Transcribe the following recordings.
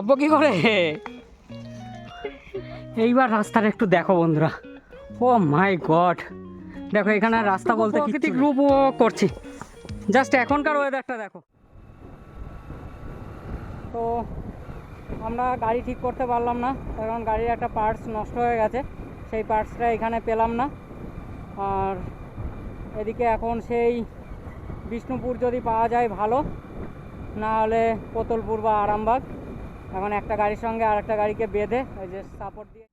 নামবো কি করে? এইবার রাস্তাটা একটু দেখো বন্ধুরা। Oh my God. দেখো এখানে রাস্তা বলতে প্রাকৃতিক রূপ করছি। জাস্ট এখনকার ওয়েদারটা দেখো। তো আমরা গাড়ি ঠিক করতে পারলাম না কারণ গাড়ির একটা পার্টস নষ্ট হয়ে গেছে। সেই পার্টসটা এখানে পেলাম না। আর এদিকে এখন সেই বিষ্ণুপুর যদি পাওয়া যায় ভালো না হলে কোতলপুর বা আরামবাগ। এখন একটা গাড়ির সঙ্গে আর একটা গাড়িকে বেঁধে ওই যে সাপোর্ট দিয়ে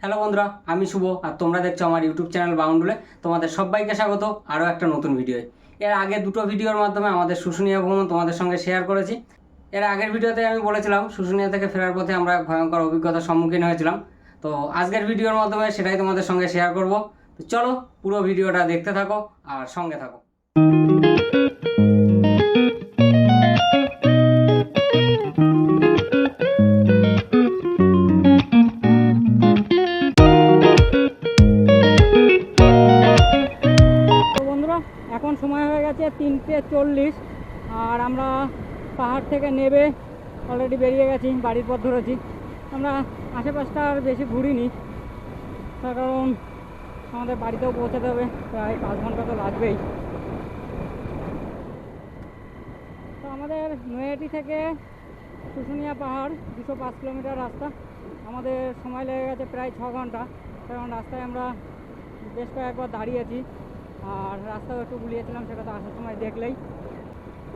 হ্যালো বন্ধুরা, আমি শুভ আর তোমরা দেখছ আমার ইউটিউব চ্যানেল বাউন্ডুলে। তোমাদের সবাইকে স্বাগত আরও একটা নতুন ভিডিওয় এর আগে দুটো ভিডিওর মাধ্যমে আমাদের শুশুনিয়া ভ্রমণ তোমাদের সঙ্গে শেয়ার করেছি। এর আগের ভিডিওতে আমি বলেছিলাম, শুশুনিয়া থেকে ফেরার পথে আমরা ভয়ঙ্কর অভিজ্ঞতার সম্মুখীন হয়েছিলাম। তো আজকের ভিডিওর মাধ্যমে সেটাই তোমাদের সঙ্গে শেয়ার করব। তো চলো পুরো ভিডিওটা দেখতে থাকো আর সঙ্গে থাকো। পাহাড় থেকে নেবে। অলরেডি বেরিয়ে গেছি, বাড়ির পথ ধরেছি। আমরা আশেপাশটা আর বেশি ঘুরিনি। তার কারণ আমাদের বাড়িতেও পৌঁছাতে হবে। প্রায় পাঁচ ঘণ্টা তো লাগবেই। তো আমাদের নৈহাটি থেকে শুশুনিয়া পাহাড়, দুশো পাঁচ কিলোমিটার রাস্তা। আমাদের সময় লেগে গেছে প্রায় ছ ঘণ্টা। কারণ রাস্তায় আমরা বেশ কয়েকবার দাঁড়িয়েছি। আর রাস্তাও একটু গুলিয়েছিলাম, সেটা তো আসার সময় দেখলেই।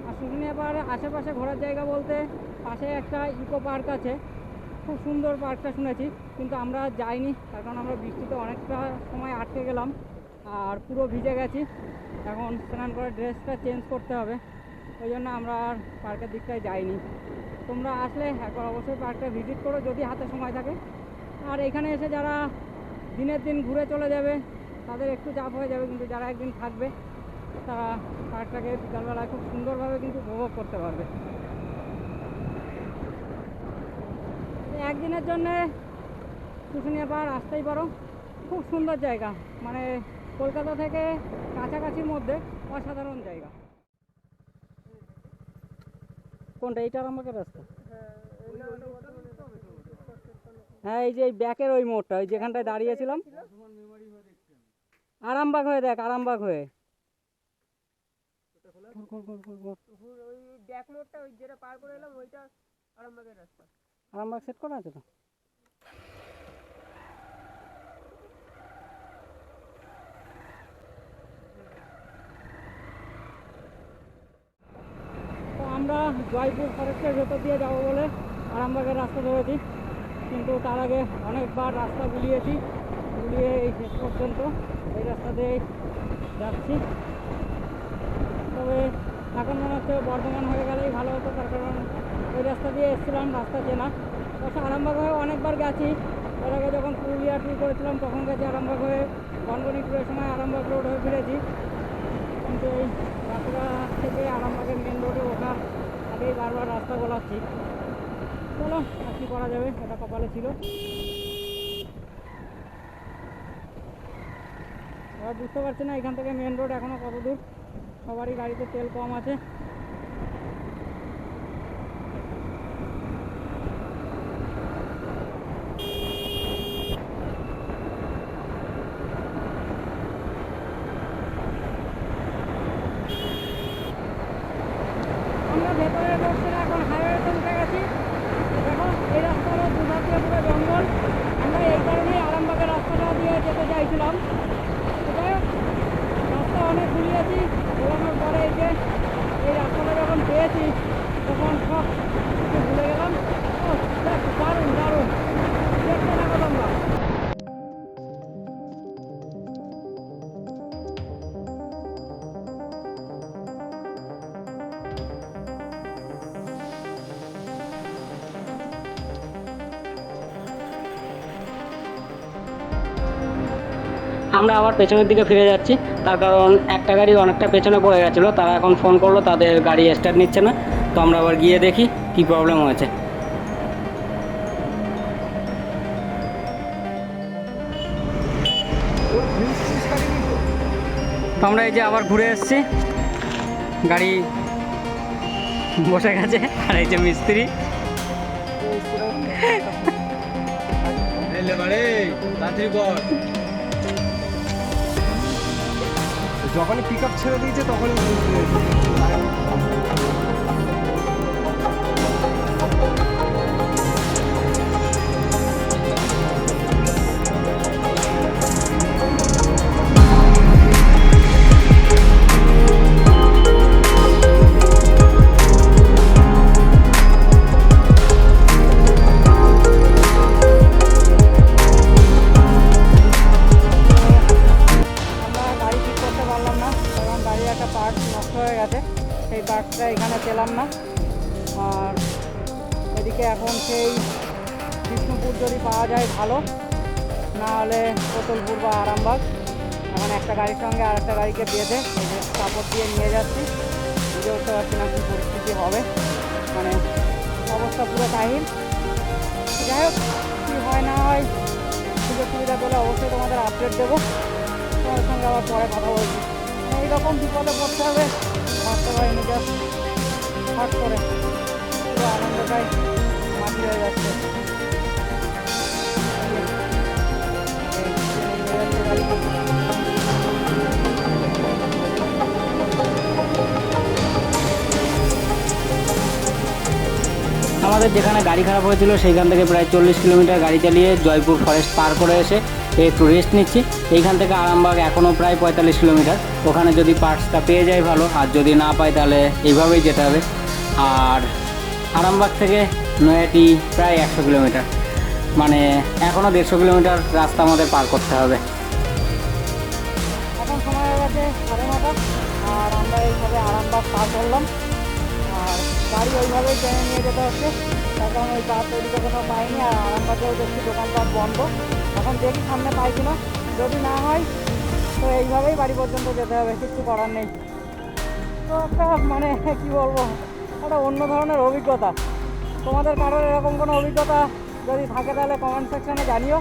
আর শুশুনিয়া পাহাড়ের আশেপাশে ঘোরার জায়গা বলতে পাশে একটা ইকো পার্ক আছে। খুব সুন্দর পার্কটা শুনেছি, কিন্তু আমরা যাইনি, তার কারণ আমরা বৃষ্টিতে অনেকটা সময় আটকে গেলাম আর পুরো ভিজে গেছি। এখন স্নান করে ড্রেসটা চেঞ্জ করতে হবে, ওই জন্য আমরা আর পার্কের দিকটায় যাইনি। তোমরা আসলে একবার অবশ্যই পার্কটা ভিজিট করো যদি হাতে সময় থাকে। আর এখানে এসে যারা দিনের দিন ঘুরে চলে যাবে, তাদের একটু চাপ হয়ে যাবে, কিন্তু যারা একদিন থাকবে তারা পার্কটাকে বিকালবেলায় খুব সুন্দরভাবে কিন্তু উপভোগ করতে পারবে। একদিনের জন্যে শুশুনিয়া পাহাড় আসতেই পারো। খুব সুন্দর জায়গা। মানে কলকাতা থেকে কাছাকাছির মধ্যে অসাধারণ জায়গা। কোনটা? এইটার আমাকে রাস্তা? হ্যাঁ এই যে এই ব্যাকের ওই মোড়টা, ওই যেখানটায় দাঁড়িয়েছিলাম। আরামবাগ হয়ে দেখ, আরামবাগ হয়ে। ওই ব্যাক মোড়টা ওই যেটা পার করে এলাম ওইটা আরামবাগের রাস্তা আরামবাগ সেট করা আছে তো? তো আমরা জয়পুর ফরেস্টের ভেতর দিয়ে যাব বলে আরামবাগের রাস্তা ধরেছি। কিন্তু তার আগে অনেকবার রাস্তা গুলিয়েছি গুলিয়ে এই শেষ পর্যন্ত এই রাস্তা দিয়ে যাচ্ছি। তবে এখন মনে হচ্ছে বর্ধমান হয়ে গেলেই ভালো হতো, তার কারণ ওই রাস্তা দিয়ে এসেছিলাম, রাস্তা চেনা। অবশ্য আরামবাগ হয়ে অনেকবার গেছি। এর আগে যখন পুরুলিয়া ট্যুর করেছিলাম, তখন গেছি আরামবাগ হয়ে। গনগনি ট্যুরের সময় আরামবাগ রোড হয়ে ফিরেছি। কিন্তু এই রাস্তা থেকে আরামবাগের মেন রোডে ওঠার আগেই বারবার রাস্তা গোলাচ্ছি চলো, আর কী করা যাবে, এটা কপালে ছিল। এবার বুঝতে পারছি না, এখান থেকে মেন রোড এখনও কত দূর সবারই গাড়িতে তেল কম আছে আমরা ভেতরে বসে এখন হাইওয়েতে উঠে গেছি দেখো এই রাস্তাটা দুধার দিয়ে পুরো জঙ্গল আমরা এই কারণেই আরামবাগের রাস্তাটা দিয়ে যেতে চাইছিলাম তো যাই হোক, রাস্তা অনেক ঘুরিয়েছি ঘোরানোর পরে এই যে এই রাস্তাটা যখন আমরা আবার পেছনের দিকে ফিরে যাচ্ছি তার কারণ একটা গাড়ি অনেকটা পেছনে পড়ে গেছিল তারা এখন ফোন করল তাদের গাড়ি স্টার্ট নিচ্ছে না তো আমরা আবার গিয়ে দেখি কি প্রবলেম হয়েছে তো আমরা এই যে আবার ঘুরে এসেছি গাড়ি বসে গেছে আর এই যে মিস্ত্রি যখনই পিক আপ ছেড়ে দিয়েছে তখনই না হলে কোতলপুর বা আরামবাগ। এখন একটা গাড়ির সঙ্গে আর একটা গাড়িকে বেঁধে কাপড় দিয়ে নিয়ে যাচ্ছি। বুঝে উঠতে পারছি না কী পরিস্থিতি হবে। মানে অবস্থা পুরো কাহিল। যাই হোক, কী হয় না হয়, সুযোগ সুবিধা পেলে অবশ্যই তোমাদের আপডেট দেবো। তোমার সঙ্গে আবার পরে কথা বলছি। এইরকম বিপদে পড়তে হবে, ভাবতে পারিনি জাস্ট হট করে পুরো আনন্দটাই মাটি হয়ে যাচ্ছে। আমাদের যেখানে গাড়ি খারাপ হয়েছিল, সেইখান থেকে প্রায় চল্লিশ কিলোমিটার গাড়ি চালিয়ে জয়পুর ফরেস্ট পার করে এসে একটু রেস্ট নিচ্ছি। এইখান থেকে আরামবাগ এখনও প্রায় পঁয়তাল্লিশ কিলোমিটার। ওখানে যদি পার্টসটা পেয়ে যায় ভালো, আর যদি না পাই তাহলে এইভাবেই যেতে হবে। আর আরামবাগ থেকে নয়াটি প্রায় একশো কিলোমিটার। মানে এখনও দেড়শো কিলোমিটার রাস্তা আমাদের পার করতে হবে। এখন সময় হয়ে গেছে সাড়ে নটা, আর আমরা এইভাবে আরামবাগ পার করলাম। আর গাড়ি ওইভাবেই টেনে নিয়ে যেতে হচ্ছে। কারণ ওই পাত ওইদিকে কোথাও পাইনি আর আরামবাগেও দেখছি দোকানপাট বন্ধ। এখন দেখি সামনে পাই কিনা। যদি না হয়, তো এইভাবেই বাড়ি পর্যন্ত যেতে হবে, কিচ্ছু করার নেই। তো একটা মানে কি বলব, একটা অন্য ধরনের অভিজ্ঞতা। তোমাদের কারোর এরকম কোনো অভিজ্ঞতা যদি থাকে তাহলে কমেন্ট সেকশনে জানিও।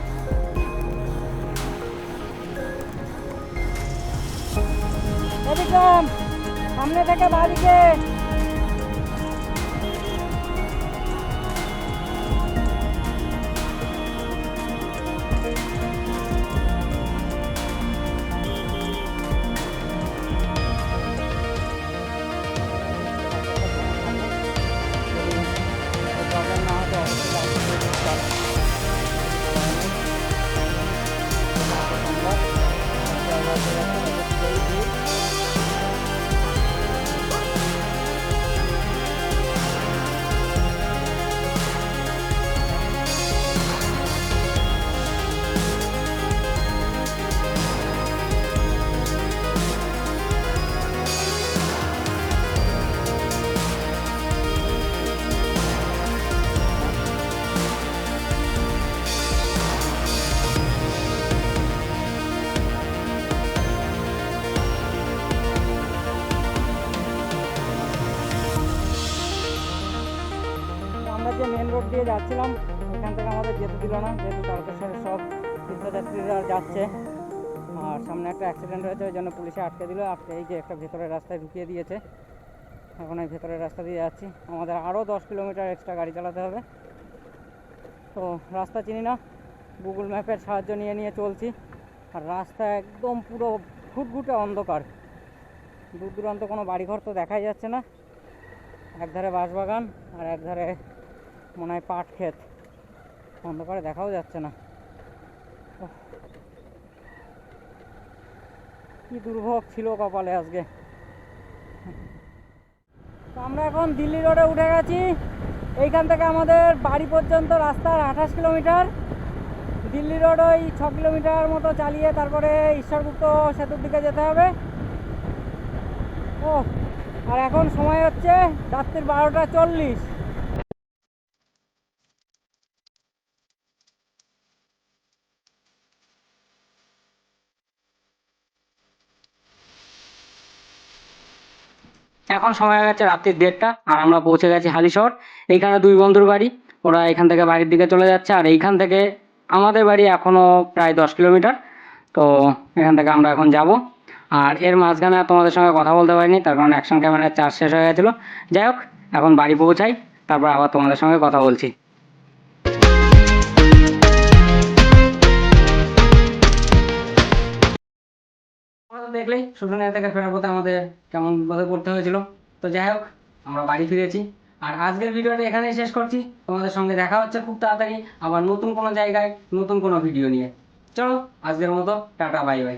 এদিকে সামনে থেকে বাদিকে। যে মেন রোড দিয়ে যাচ্ছিলাম। এখান থেকে আমাদের যেতে দিল না, যেহেতু তারকেশ্বরের সব তীর্থযাত্রীরা যাচ্ছে। আর সামনে একটা অ্যাক্সিডেন্ট হয়েছে, ওই জন্য পুলিশে আটকে দিল। আটকে এই যে একটা ভেতরের রাস্তায় ঢুকিয়ে দিয়েছে। এখন এই ভেতরের রাস্তা দিয়ে যাচ্ছি। আমাদের আরও দশ কিলোমিটার এক্সট্রা গাড়ি চালাতে হবে। তো রাস্তা চিনি না গুগল ম্যাপের সাহায্য নিয়ে নিয়ে চলছি। আর রাস্তা একদম পুরো ঘুটঘুটে অন্ধকার। দূর দূরান্ত কোনো বাড়িঘর তো দেখাই যাচ্ছে না। একধারে বাঁশবাগান আর একধারে মনে হয় পাট ক্ষেত। অন্ধকারে দেখাও যাচ্ছে না। কি দুর্ভোগ ছিল কপালে আজকে। আমরা এখন দিল্লি রোডে উঠে গেছি। এইখান থেকে আমাদের বাড়ি পর্যন্ত রাস্তার আঠাশ কিলোমিটার। দিল্লি রোড ওই ছ কিলোমিটার মতো চালিয়ে তারপরে ঈশ্বরগুপ্ত সেতুর দিকে যেতে হবে। ও আর এখন সময় হচ্ছে রাত্রির বারোটা চল্লিশ। এখন সময় হয়ে গেছে রাত্রির দেড়টা, আর আমরা পৌঁছে গেছি হালিশহর। এইখানে দুই বন্ধুর বাড়ি, ওরা এখান থেকে বাড়ির দিকে চলে যাচ্ছে, আর এইখান থেকে আমাদের বাড়ি এখনও প্রায় দশ কিলোমিটার। তো এখান থেকে আমরা এখন যাব। আর এর মাঝখানে তোমাদের সঙ্গে কথা বলতে পারিনি, তার কারণ অ্যাকশন ক্যামেরার চার্জ শেষ হয়ে গেছিল। যাই হোক, এখন বাড়ি পৌঁছাই, তারপর আবার তোমাদের সঙ্গে কথা বলছি। দেখলেই শুশুনিয়া থেকে ফেরার পথে আমাদের কেমন ভাবে পড়তে হয়েছিল। তো যাই হোক, আমরা বাড়ি ফিরেছি। আর আজকের ভিডিওটা এখানেই শেষ করছি। তোমাদের সঙ্গে দেখা হচ্ছে খুব তাড়াতাড়ি আবার নতুন কোনো জায়গায়, নতুন কোনো ভিডিও নিয়ে। চলো, আজকের মতো, টাটা, বাই বাই।